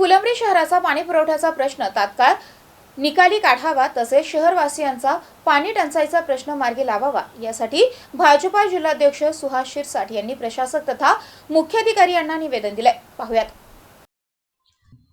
फुलंब्री शहराचा पाणी पुरवठ्याचा प्रश्न तात्काळ निकाली काढावा तसेच शहरवासियांचा पाणी टंचाईचा प्रश्न मार्गी लावावा. यासाठी भाजपा जिल्हाध्यक्ष सुहास शिरसाट यांनी प्रशासक तथा मुख्याधिकारी यांना निवेदन दिलंय. पाहुयात.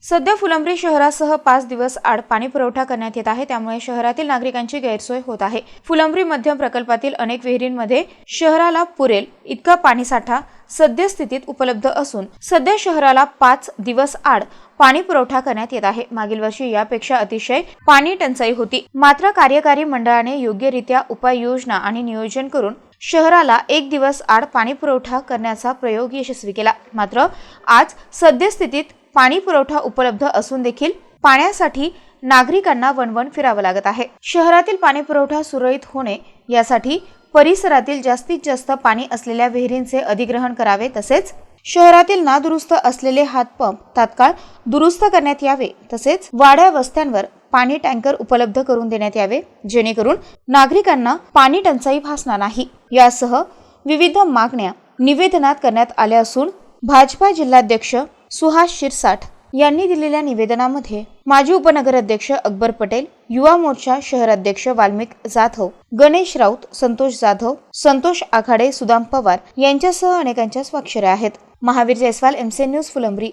सध्या फुलंब्री शहरासह पाच दिवस आड पाणी पुरवठा करण्यात येत आहे. त्यामुळे शहरातील नागरिकांची गैरसोय होत आहे. फुलंब्री मध्यम प्रकल्पातील अनेक विहिरींमध्ये शहराला पुरेल इतका पाणीसाठा सद्यस्थितीत उपलब्ध असून सध्या शहराला पाच दिवस आड पाणी पुरवठा करण्यात येत आहे. मागील वर्षी यापेक्षा अतिशय पाणी टंचाई होती. मात्र कार्यकारी मंडळाने योग्यरित्या उपाययोजना आणि नियोजन करून शहराला एक दिवस आड पाणी पुरवठा करण्याचा प्रयोग यशस्वी केला. मात्र आज सद्यस्थितीत पाणी पुरवठा उपलब्ध असून देखील पाण्यासाठी नागरिकांना वणवण फिरावं लागत आहे. शहरातील पाणी पुरवठा सुरळीत होणे यासाठी परिसरातील जास्तीत जास्त पाणी असलेल्या विहिरींचे अधिग्रहण करावे तसेच शहरातील नादुरुस्त असलेले हातपंप तात्काळ दुरुस्त करण्यात यावे तसेच वाड्या वस्त्यांवर पाणी टँकर उपलब्ध करून देण्यात यावे जेणेकरून नागरिकांना पाणी टंचाई भासणार नाही. यासह विविध मागण्या निवेदनात करण्यात आल्या असून भाजपा जिल्हाध्यक्ष सुहास शिरसाठ यांनी दिलेल्या निवेदनामध्ये माजी उपनगराध्यक्ष अकबर पटेल युवा मोर्चा शहर अध्यक्ष वाल्मिक जाधव गणेश राऊत संतोष जाधव संतोष आखाडे सुदाम पवार यांच्यासह अनेकांच्या स्वाक्षऱ्या आहेत. Mahavir Jaiswal MC news Phulambri.